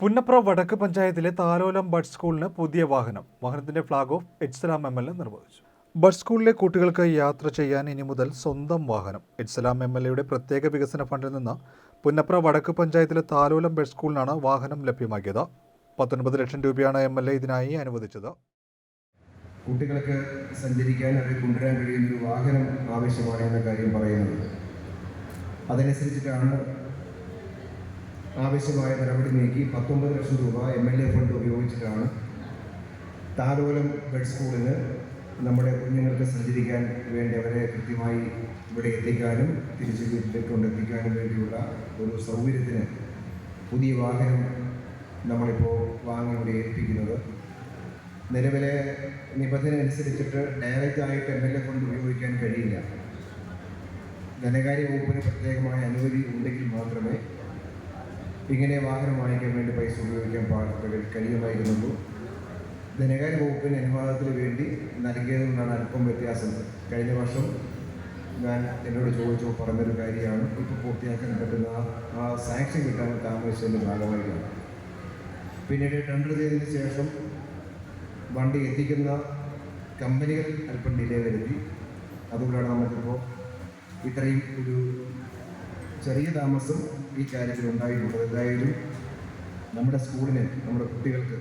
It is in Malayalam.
പുന്നപ്ര വടക്ക് പഞ്ചായത്തിലെ താലോലം ബഡ് സ്കൂളിന് പുതിയ വാഹനം. വാഹനത്തിന്റെ ഫ്ളാഗ് ഓഫ് എച്ച്സലാം എം എൽ എ നിർവഹിച്ചു. ബഡ് സ്കൂളിലെ കുട്ടികൾക്ക് യാത്ര ചെയ്യാൻ ഇനി മുതൽ സ്വന്തം വാഹനം. എച്ച്സലാം എം എൽ എയുടെ പ്രത്യേക വികസന ഫണ്ടിൽ നിന്ന് പുന്നപ്ര വടക്ക് പഞ്ചായത്തിലെ താലോലം ബഡ് സ്കൂളിനാണ് വാഹനം ലഭ്യമാക്കിയത്. പത്തൊൻപത് ലക്ഷം രൂപയാണ് എം എൽ എ ഇതിനായി അനുവദിച്ചത്. കുട്ടികൾക്ക് സഞ്ചരിക്കാൻ അവരെ കൊണ്ടുവരാൻ കഴിയുന്ന ഒരു വാഹനം ആവശ്യമാണ് എന്ന കാര്യം പറയുന്നത്. അതനുസരിച്ചിട്ടാണ് ആവശ്യമായ നടപടി നീക്കി പത്തൊമ്പത് ലക്ഷം രൂപ എം എൽ എ ഫണ്ട് ഉപയോഗിച്ചിട്ടാണ് താലോലം ബെഡ് സ്കൂളിന് നമ്മുടെ കുഞ്ഞുങ്ങൾക്ക് സഞ്ചരിക്കാൻ വേണ്ടി അവരെ കൃത്യമായി ഇവിടെ എത്തിക്കാനും തിരിച്ചു വീട്ടിലേക്ക് കൊണ്ടെത്തിക്കാനും വേണ്ടിയുള്ള ഒരു സൗകര്യത്തിന് പുതിയ വാഹനം നമ്മളിപ്പോൾ വാങ്ങി ഇവിടെ ഏൽപ്പിക്കുന്നത്. നിലവിലെ നിബന്ധന അനുസരിച്ചിട്ട് ഡയറക്റ്റ് ആയിട്ട് എം എൽ എ ഫണ്ട് ഉപയോഗിക്കാൻ കഴിയില്ല. ധനകാര്യ വകുപ്പിന് പ്രത്യേകമായ അനുമതി ഉണ്ടെങ്കിൽ മാത്രമേ ഇങ്ങനെ വാഹനം വാങ്ങിക്കാൻ വേണ്ടി പൈസ ഉപയോഗിക്കാൻ പാടില്ല കഴിയുമായിരുന്നുള്ളൂ ധനകാര്യ വകുപ്പിന് അനുവാദത്തിന് വേണ്ടി നൽകിയതുകൊണ്ടാണ് അല്പം വ്യത്യാസം. കഴിഞ്ഞ വർഷം ഞാൻ എന്നോട് ചോദിച്ചു പറഞ്ഞൊരു കാര്യമാണ്. ഇപ്പോൾ പൂർത്തിയാക്കാൻ പറ്റുന്ന ആ സാങ്ഷൻ കിട്ടാൻ താമസിച്ചതിന്റെ ഭാഗമായിട്ടാണ്. പിന്നീട് ടെൻഡർ ചെയ്തതിന് ശേഷം വണ്ടി എത്തിക്കുന്ന കമ്പനികൾ അല്പം ഡിലേ വരുത്തി. അതുകൊണ്ടാണ് നമുക്കിപ്പോൾ ഇത്രയും ഒരു ചെറിയ താമസം ഈ കാര്യത്തിൽ ഉണ്ടായിട്ടുള്ളത് എന്തായാലും നമ്മുടെ സ്കൂളിന് നമ്മുടെ കുട്ടികൾക്ക്